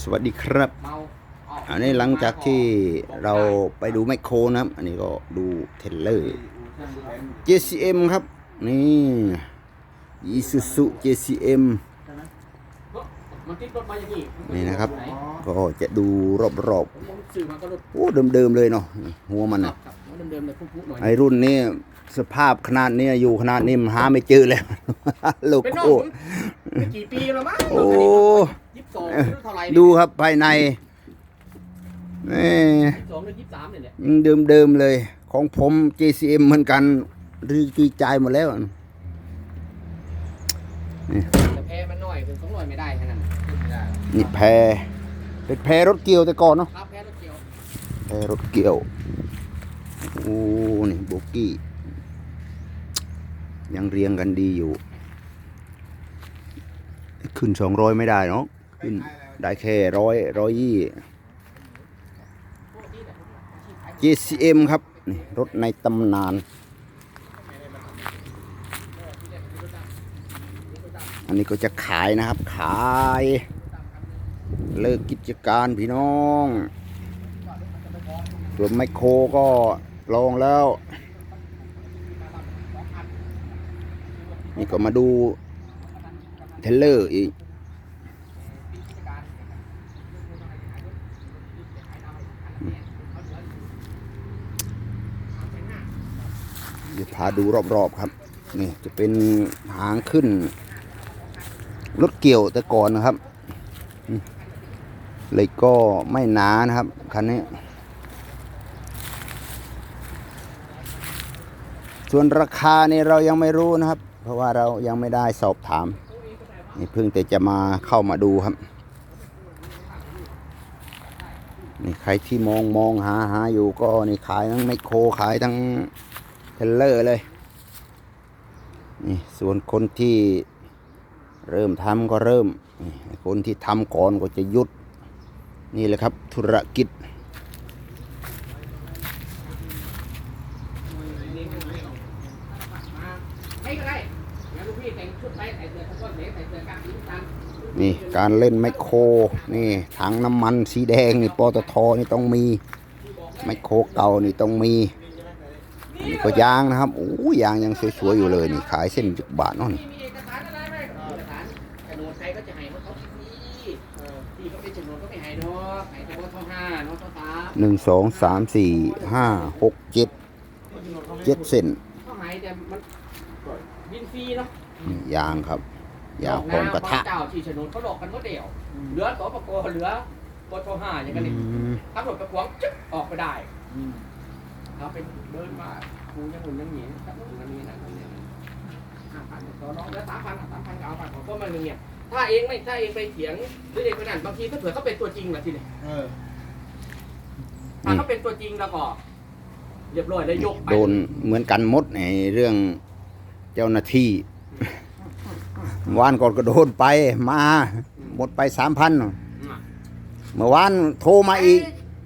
สวัสดีครับเมาเาอันนี้หลังจากที่เราไปดูแมคโครนะครับ อันนี้ก็ดูเทรลเลอร์ JCM ครับ นี่ Isuzu JCM มันติดรถมาอย่างนี้นี่นะครับไหก็จะดูรอบผมซื้อมาก็รถๆโอ้เดิมๆเลยเนาะหัวมันครันะบครับเดิมๆเลยพุ่งๆหน่อยไอรุ่นนี้สภาพขนาดนี้อยู่ขนาดนี้มันหาไม่เจอแล้วโลเป็นน้องโก้ผมไม่ กี่ปีแล้วมั้งโอ้ยี่สิบสองเท่าไหร่ดูครับภายในนี่ยี่สิบสองหรือยี่สิบสามเนี่ยแหละยังเดิมๆเลย ของผม JCM เหมือนกันรีจุยใจายหมดแล้วแต่แพ้มันน้อยเป็นสองร้อยไม่ได้แค่นั้นนี่แพรเป็นแพรรถเกี่ยวแต่ก่อนเนาะครับแพ้รถเกี่ยวแพรรถเกี่ยวโอ้นี่โบกี้ยังเรียงกันดีอยู่ ขึ้นสองร้อยไม่ได้เนาะขึ้นได้แค่ร้อยร้อยยี่ JCM ครับนี่รถในตำนาน อันนี้ก็จะขายนะครับ ขาย เลิกกิจการพี่น้องส่วนไมโครก็ลองแล้ว นี่ก็มาดู เทเลอร์อีก เดี๋ยวพาดูรอบๆครับ นี่จะเป็นหางขึ้น รถเกี่ยวแต่ก่อนนะครับ เลยก็ไม่หนานะครับ คันนี้ส่วนราคาเนี่ยเรายังไม่รู้นะครับ เพราะว่าเรายังไม่ได้สอบถาม นี่เพิ่งแต่จะมาเข้ามาดูครับ นี่ใครที่มองมองหาหาอยู่ก็นี่ขายทั้งไมโครขายทั้งเทเลอร์เลย นี่ส่วนคนที่เริ่มทำก็เริ่ม คนที่ทำก่อนก็จะหยุด นี่แหละครับธุรกิจให้ก็ได้ นี่การเล่นไมโครนี่ถังน้ำมันสีแดงนี่ปตทนี่ต้องมีไมโครเก่านี่ต้องมีนี่ก็ยางนะครับโอ้ยางยังสวยๆอยู่เลยนี่ขายเส้นจุกบาทเนาะนหนึ่งสองสามสี่ห้าหกเจ็ดเจ็ดเส้น ท่อหายแต่มันบิน ฟรีเนาะนี่ยางครับ ยางพร้อมกระทะเจ้าที่โฉนดเขาหลอกกันก็เดี่ยวเหลือสปกเหลือปทห้าอย่างอืกันนี่มตำรวจประกวงจึ๊บออกไปได้เราเป็นเดินมาครูยังหุ่นยังหนีครับมันมีนะมันเนี่ยห้าพันต่อรองแล้วสามพันสามพันก็เอาไปของพวกมันหนึ่งเนี่ยถ้าเองไม่ถ้าเองไปเถียงหรือเองไปนั่นบางทีถ้าเผื่อเขาเป็นตัวจริงล่ะทีนี้เออถ้าเขาเป็นตัวจริงแล้วก็เรียบร้อยแล้วยกไปโดนเหมือนกันหมดในเรื่อง เจ้าหน้าที่วานก่อนก็โดนไปมา หมดไปสามพันอืมเมื่อวานโทรมาอีก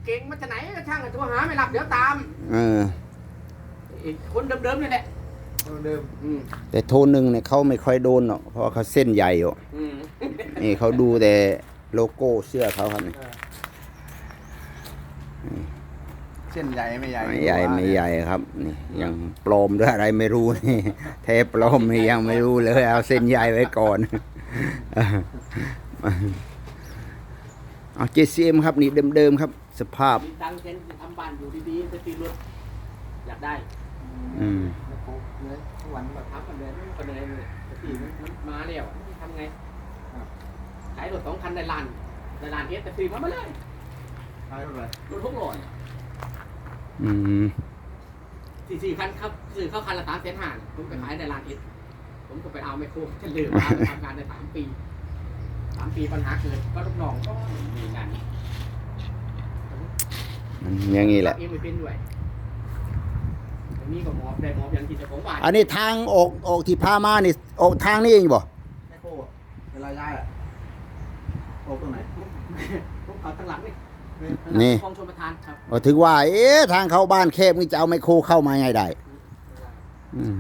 เก่งมาจากไหนก็ช่างอะโทรหาไม่รับเดี๋ยวตาม เออไอ้คนเดิมๆนี่แหละเอาเดิมอืมแต่โทรหนึ่งเนี่ยเขาไม่ค่อยโดนหรอกเพราะว่าเขาเส้นใหญ่อยู่อืมนี่เขาดูแต่โลโก้เสื้อเขาครับนี่ เส้นใหญ่ไม่ใหญ่ไม่ใหญ่ไม่ใหญ่ครับนี่ยังปลอมด้วยอะไรไม่รู้นี่แทปลอมนี่ยังไม่รู้เลยเอาเส้นใหญ่ไว้ก่อนเอา JCM ครับนี่เดิมๆครับ สภาพมีตังค์เซ็นทำบ้านอยู่ดีๆจะตีรถอยากได้อืมแล้วโคเลยทุกวันแบบทับกันเลยกันเลยเลยจะตีมันมันมาแล้วทำไงขายรถสองคันในลานในลานเอสแต่ตีมาไม่เลยท้ายเท่าไหร่รถทุกหล่อ อืมสี่สี่คันครับซื้อเข้าคันละสามแสนห้าผมไปขายในลานเอสผมก็ไปเอาไมโครจะลืมมาไปทำงานได้สามปีสามปีปัญหาเกิดก็ลูกน้องก็มีงานมันอย่างนี้แหละเองไม่เป็นด้วยอันนี้ก็หมอบได้หมอบยันที่จะของบ้านอันนี้ทางออกออกที่พามานี่ออกทางนี้เองบ่แม่โคเวลาย้ายอะโอ้ตรงไหนผมเอาทั้งหลังนี่ นี่ คลองชลประทานครับก็ถึงว่า เอ๊ะทางเข้าบ้านแคบนี่จะเอาไมโครเข้ามาไงได้อืม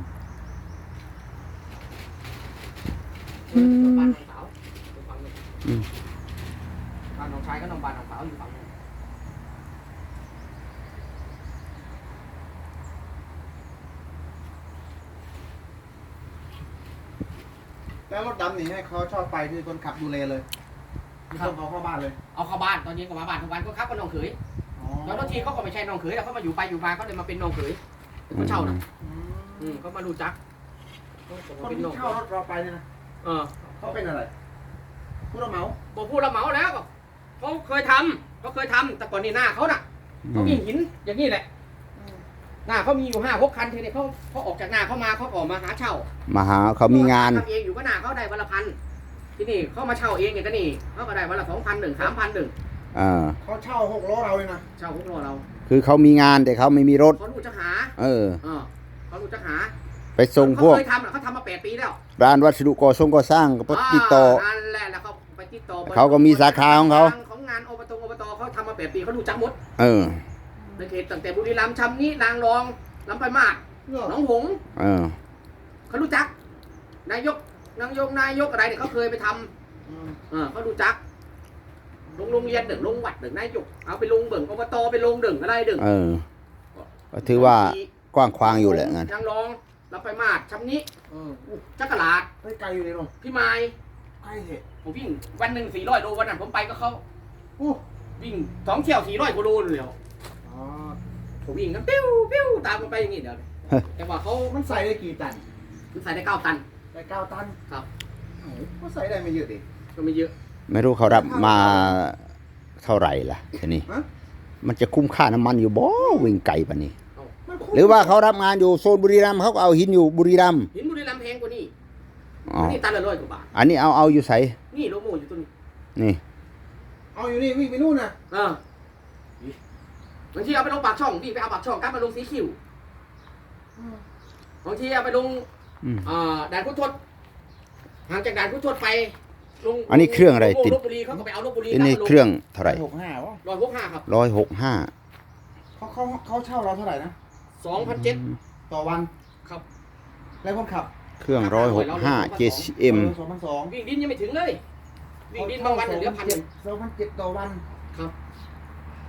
บ้านของสาวอืมบ้านน้องชายก็น้องบ้านน้องสาวอยู่ฝั่งนู้นแล้วรถดำนี่ให้เขาชอบไปที่คนขับดูแลเลยไม่ต้องเขาเข้าบ้านเลย เอาเข้าบ้านตอนนี้ก็มาบ้านทุกวันก็ครับก็น้องเขยอ๋อแล้วบางทีเขาก็ไม่ใช่น้องเขยแล้วเขามาอยู่ไปอยู่มาเขาเลยมาเป็นน้องเขยเป็นคนเช่านะอืมอืมเขามารู้จักเขาก็คนมาเป็นที่น้องเช่ารถเราไปเนี่ยนะเออเขาเป็นอะไรผู้รับเหมาบอกพูดละเหมาแล้วก็เขาเคยทำเขาเคยทำแต่ก่อนนี่หน้าเขาน่ะอืเขามมีหินอย่างนี้แหละหน้าเขามีอยู่ห้าหกคันทีนี้เขาเขาออกจากหน้าเขามาเขาออกมาหาเช่า มาหาเขามีงานทำเองอยู่ก็หน้าเขาได้วันละพัน ที่นี่เขามาเช่าเองอย่างก็นี่เขาก็ได้วันละสองพันหนึ่งสามพันหนึ่งอ่าเขาเช่าหกล้อเราเลยนะเช่าพวกเราเราคือเขามีงานแต่เขาไม่มีรถ เขารู้จักหาเออ เออเขารู้จักหาไปส่งพวกเขาเคยทำอะเขาทำมาแปดปีแล้วร้านวัสดุก่อสร้างก่อสร้างก็ไปติดต่อานั่นแหละแล้วเขาไปติดต่อเขาก็มีสาขาของเขา ของงานอบตอบตเขาทำมาแปดปีเขารู้จักหมดเออ ในเขตตั้งแต่บุรีรัมย์ชำนี้นางรองลำไปางมาศเนอะหนองหงส์เออ เขารู้จัก นายก นายกนายกอะไรเนี่ยเขาเคยไปทำอืมเออเขารู้จักลงโรงเรียนเดึงลงวัดเดึงนายกเอาไปลงเบิ่งอบตไปลงเดึงอะไรเดึงเออก็ถือว่ากว้างขวางอยู่แหละงั้นนางรองลำไปางมาศชำนี้เออจักรลาดเฮ้ยไกลอยู่เลยลงพี่ไม้ไกลเหตุผมวิ่งวันหนึ่งสี่ร้อยโลวันนั้นผมไปก็เขาโอ้วิ่งสองเที่ยวสี่ร้อยกิโลเลยเหรออ๋อผมวิ่งกันปิ้วปิ้วตามกันไปอย่างนี้เดี๋ยวแต่ว่าเขามันใส่ได้กี่ตันใส่ได้เก้าตัน ได้เก้าตันครับ โอ้โหก็ใส่ได้ไม่เยอะดิ ก็ไม่เยอะ ไม่รู้เขารับมาเท่าไหร่ล่ะทีนี้ฮะ มันจะคุ้มค่าน้ำมันอยู่บ่วิ่งไกลปะนี้ มันคุ้มหรือว่าเขารับงานอยู่โซนบุรีรัมย์เขาก็เอาหินอยู่บุรีรัมย์หินบุรีรัมย์แพงกว่านี่อ๋อนี่ตันละร้อยกว่าบาท อันนี้เอาเอาอยู่ใสนี่โลโมอยู่ตัวนี้นี่เอาอยู่นี่วิ่งไปนู่นนะเออบางทีเอาไปลงปากช่องพี่ไปเอาปากช่องกลับมาลงสีคิวบางทีเอาไปลง อืม เอ่อด่านพุทธทดห่างจากด่านพุทธทดไปลงอันนี้เครื่องอะไรลติดลพบุรีเขาก็ไปเอาลบบุรีอันนี้เครื่องเท่าไหร่หกห้าวะร้อยหกห้าครับร้อยหกห้าเขาเขาเขาเช่าเราเท่าไหร่นะ สองพันเจ็ดต่อวัน ครับ แล้วคนขับเครื่องร้อยหกห้า JCM สองพันสองวิ่งดินยังไม่ถึงเลยวิ่งดินบางวันเนี่ยเหลือพันหนึ่ง สองพันเจ็ดต่อวันครับ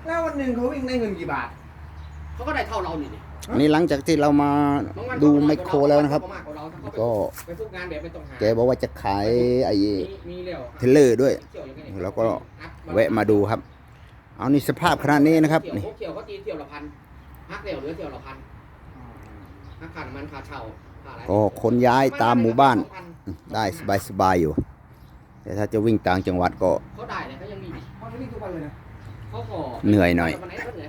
แล้ววันหนึ่งเขาวิ่งได้เงินกี่บาท เขาก็ได้เท่าเรานี่ดิอันนี้หลังจากที่เรามาบางวันดูเขาไมโครแล้วนะครับเขามากกว่าเราถ้าเขาไปก็ไปฝึกงานแบบไม่ต้องหาแกบอกว่าจะขายไอ้มีมีเร็วเทรลเลอร์ด้วยเที่ยวอย่างนี้แล้วก็แวะมาดูครับ เอานี่สภาพขนาดนี้นะครับเที่ยวนี่เที่ยวเขาตีเที่ยวละพันฮักเร็วเหลือเที่ยวละพันฮักขาดมันค่าเช่าค่าอะไรก็คนย้ายตามหมู่บ้านสองพัได้สบายสบายๆอยู่ แต่ถ้าจะวิ่งต่างจังหวัดก็เขาได้เลยเขายังมีเขาวิ่งทุกวันเลยนะ เขาขอเหนื่อยหน่อย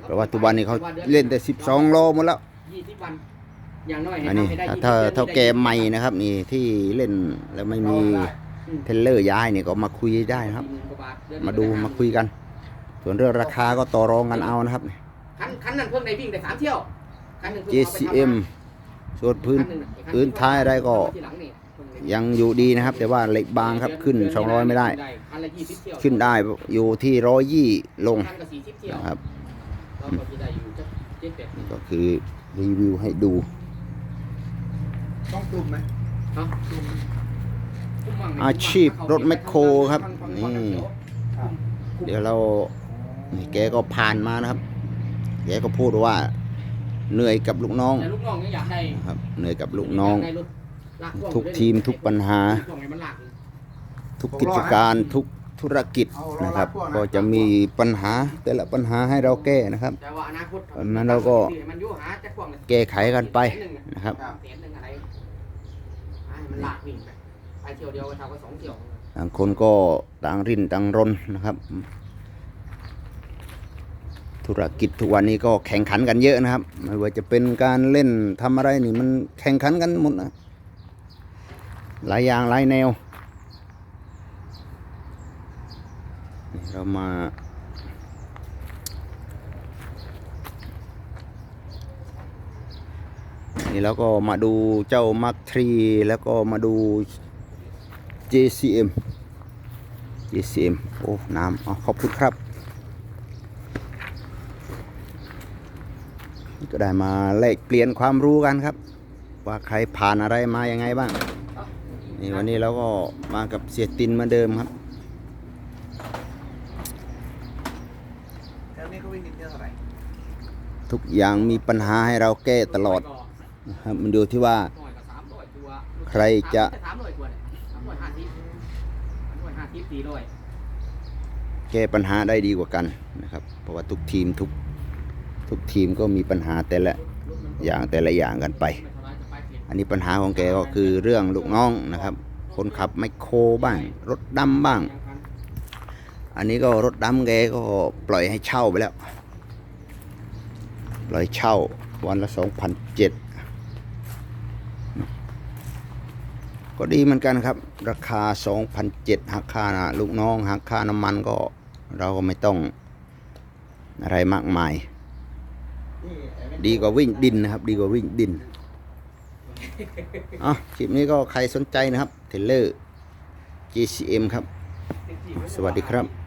เพราะว่าทุกวันนี้เขาเล่นแต่สิบสองโลหมดแล้วยี่สิบวันอย่างน้อยให้อันนี้ทำให้ได้ถ้า20ถ้าเท่าแกใหม่นะครับนี่ที่เล่นแล้วไม่มีเทรลเลอร์ย้ายนี่ก็มาคุยได้นะครับ40,000กว่บทเอนมาดูมาคุยกัน ส่วนเรื่องราคาก็ต่อรองกันเอานะครับคันคันนั้นเพิ่งได้วิ่งได้สามเที่ยวคันหนึ่งเพิ่งเอาไปทำ JCM ส่วนพื้นคัหงอีกคันพื้นท้ายอะไรก็ ทีหลังนี่เพิ่งได้ยังอยู่ดีนะครับ แต่ว่าเหล็กบางครับขึ้น 200 ไม่ได้คันละ20เที่ยวขึ้นได้อยู่ที่ร้อยยี่ลงคันก็40เที่ยวนะครับเราก็จะได้อยู่จะเจ็ดแปดก็คือรีวิวให้ดู ต้องตุ่มไหมเนาะอาชีพรถแมคโครครับนี่เดี๋ยวเรานี่แกก็ผ่านมานะครับ แกก็พูดว่าเหนื่อยกับลูกน้องแต่ลูกน้องยังอยากได้ครับ เหนื่อยกับลูกน้อง ยากได้รถลากพ่วงทุกทีมทุกปัญหาพ่วงให้มันลากทุกกิจการทุกธุรกิจนะครับ ก็จะมีปัญหาแต่ละปัญหาให้เราแก้นะครับแต่ว่าอนาคตอันนั้นเราก็มันอยู่หาจะพ่วงเลยแก้ไขกันไปนะครับแสนหนึ่งอะไรให้มันลากวิ่งไปไปเที่ยวเดียวก็เท่ากับสองเที่ยวต่างคนก็ต่างรินต่างรนนะครับ ธุรกิจทุกวันนี้ก็แข่งขันกันเยอะนะครับ ไม่ว่าจะเป็นการเล่นทำอะไรนี่มันแข่งขันกันหมดนะ หลายอย่างหลายแนว เรามานี่แล้วก็มาดูเจ้ามักทรีแล้วก็มาดู JCM JCM โอ้ น้ำอ๋อขอบคุณครับ ก็ได้มาแลกเปลี่ยนความรู้กันครับ ว่าใครผ่านอะไรมายังไงบ้างี่วันนี้เราก็มากับเสียตินมาเดิมครับแล้วนี่ก็วิ่งินเท่าไหร่ทุกอย่างมีปัญหาให้เราแก้ตลอดนะครับมันดูที่ว่า ใครจะแก้ปัญหาได้ดีกว่ากันนะครับ เพราะว่าทุกทีมทุกทุกทีมก็มีปัญหาแต่ละอย่างแต่ละอย่างกันไป อันนี้ปัญหาของแกก็คือเรื่องลูกน้องนะครับ คนขับไมคโครบ้าง รถดำบ้าง อันนี้ก็รถดำแกก็ปล่อยให้เช่าไปแล้ว ปล่อยเช่าวันละสองพันเจ็ดก็ดีเหมือนกันครับ ราคาสองพันเจ็ดหักค่านะลูกน้องหักค่าน้ำมันก็เราก็ไม่ต้องอะไรมากมาย ดีกว่าวิ่งดินนะครับ ดีกว่าวิ่งดิน อะคลิปนี้ก็ใครสนใจนะครับ เทเลอร์ GCM ครับ สวัสดีครับ